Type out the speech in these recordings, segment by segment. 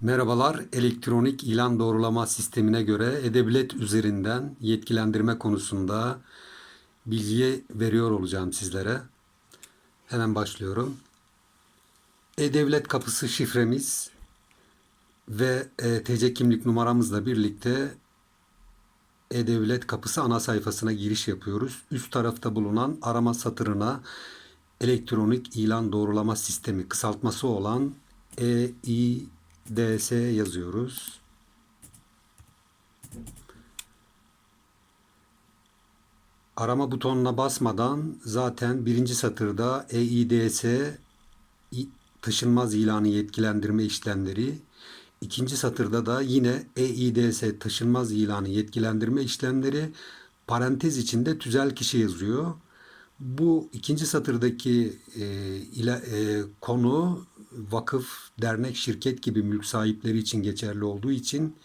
Merhabalar, elektronik ilan doğrulama sistemine göre E-Devlet üzerinden yetkilendirme konusunda bilgi veriyor olacağım sizlere. Hemen başlıyorum. E-Devlet kapısı şifremiz ve e, TC kimlik numaramızla birlikte E-Devlet kapısı ana sayfasına giriş yapıyoruz. Üst tarafta bulunan arama satırına elektronik ilan doğrulama sistemi kısaltması olan EIDS yazıyoruz. Arama butonuna basmadan zaten birinci satırda EIDS taşınmaz ilanı yetkilendirme işlemleri İkinci satırda da yine EIDS taşınmaz ilanı yetkilendirme işlemleri parantez içinde tüzel kişi yazıyor. Bu ikinci satırdaki e, ile, e, konu vakıf, dernek, şirket gibi mülk sahipleri için geçerli olduğu için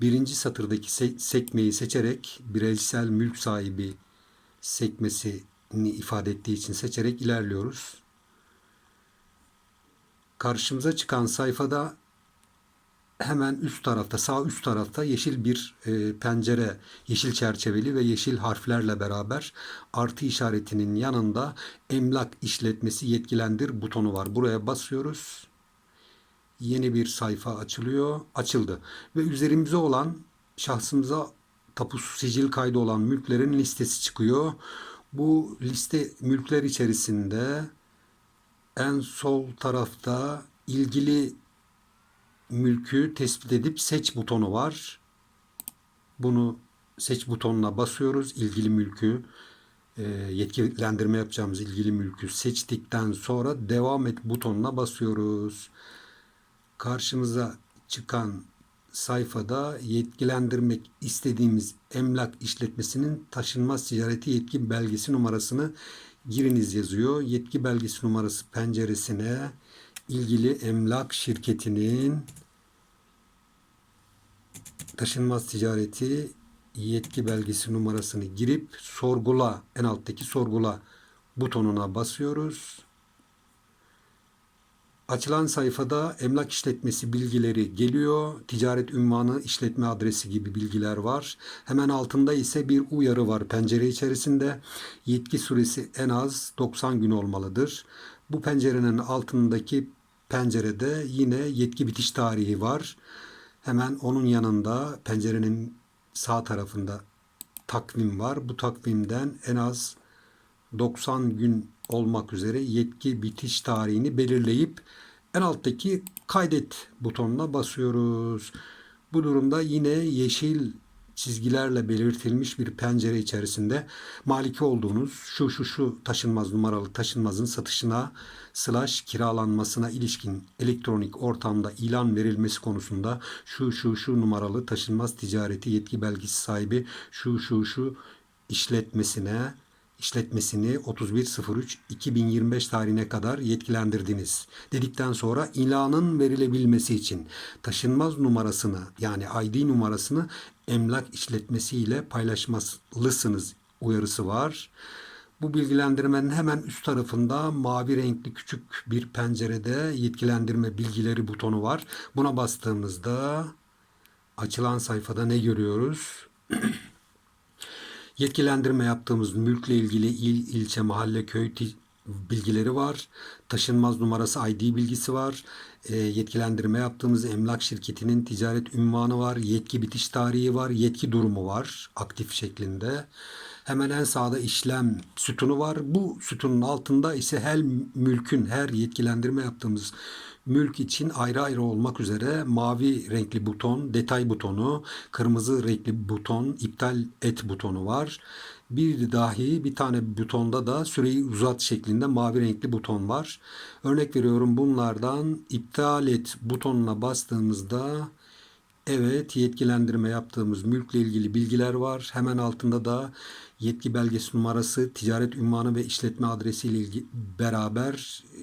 birinci satırdaki se- sekmeyi seçerek bireysel mülk sahibi sekmesini ifade ettiği için seçerek ilerliyoruz. Karşımıza çıkan sayfada hemen üst tarafta, sağ üst tarafta yeşil bir e, pencere, yeşil çerçeveli ve yeşil harflerle beraber artı işaretinin yanında emlak işletmesi yetkilendir butonu var. Buraya basıyoruz. Yeni bir sayfa açılıyor. Açıldı. Ve üzerimize olan şahsımıza tapusu sicil kaydı olan mülklerin listesi çıkıyor. Bu liste mülkler içerisinde en sol tarafta ilgili mülkü tespit edip seç butonu var. Bunu seç butonuna basıyoruz. İlgili mülkü e, yetkilendirme yapacağımız ilgili mülkü seçtikten sonra devam et butonuna basıyoruz. Karşımıza çıkan sayfada yetkilendirmek istediğimiz emlak işletmesinin taşınmaz ticareti yetki belgesi numarasını giriniz yazıyor. Yetki belgesi numarası penceresine ilgili emlak şirketinin taşınmaz ticareti yetki belgesi numarasını girip sorgula en alttaki sorgula butonuna basıyoruz. Açılan sayfada emlak işletmesi bilgileri geliyor. Ticaret ünvanı, işletme adresi gibi bilgiler var. Hemen altında ise bir uyarı var pencere içerisinde. Yetki süresi en az 90 gün olmalıdır. Bu pencerenin altındaki pencerede yine yetki bitiş tarihi var. Hemen onun yanında pencerenin sağ tarafında takvim var. Bu takvimden en az 90 gün olmak üzere yetki bitiş tarihini belirleyip en alttaki kaydet butonuna basıyoruz. Bu durumda yine yeşil çizgilerle belirtilmiş bir pencere içerisinde maliki olduğunuz şu şu şu taşınmaz numaralı taşınmazın satışına slash kiralanmasına ilişkin elektronik ortamda ilan verilmesi konusunda şu şu şu numaralı taşınmaz ticareti yetki belgesi sahibi şu şu şu işletmesine işletmesini 31.03.2025 tarihine kadar yetkilendirdiniz. Dedikten sonra ilanın verilebilmesi için taşınmaz numarasını yani ID numarasını emlak işletmesiyle paylaşmalısınız uyarısı var. Bu bilgilendirmenin hemen üst tarafında mavi renkli küçük bir pencerede yetkilendirme bilgileri butonu var. Buna bastığımızda açılan sayfada ne görüyoruz? Yetkilendirme yaptığımız mülkle ilgili il, ilçe, mahalle, köy bilgileri var. Taşınmaz numarası ID bilgisi var. E, yetkilendirme yaptığımız emlak şirketinin ticaret ünvanı var. Yetki bitiş tarihi var. Yetki durumu var aktif şeklinde. Hemen en sağda işlem sütunu var. Bu sütunun altında ise her mülkün, her yetkilendirme yaptığımız mülk için ayrı ayrı olmak üzere mavi renkli buton, detay butonu, kırmızı renkli buton, iptal et butonu var. Bir dahi bir tane butonda da süreyi uzat şeklinde mavi renkli buton var. Örnek veriyorum bunlardan iptal et butonuna bastığımızda Evet, yetkilendirme yaptığımız mülkle ilgili bilgiler var. Hemen altında da yetki belgesi numarası, ticaret ünvanı ve işletme adresi ile ilgili beraber e,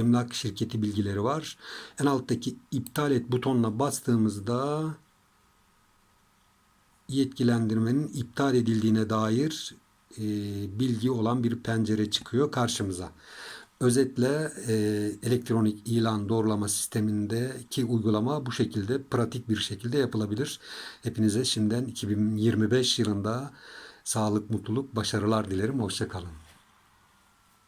emlak şirketi bilgileri var. En alttaki iptal et butonuna bastığımızda yetkilendirmenin iptal edildiğine dair e, bilgi olan bir pencere çıkıyor karşımıza. Özetle e, elektronik ilan doğrulama sistemindeki uygulama bu şekilde pratik bir şekilde yapılabilir. Hepinize şimdiden 2025 yılında sağlık, mutluluk, başarılar dilerim. Hoşçakalın.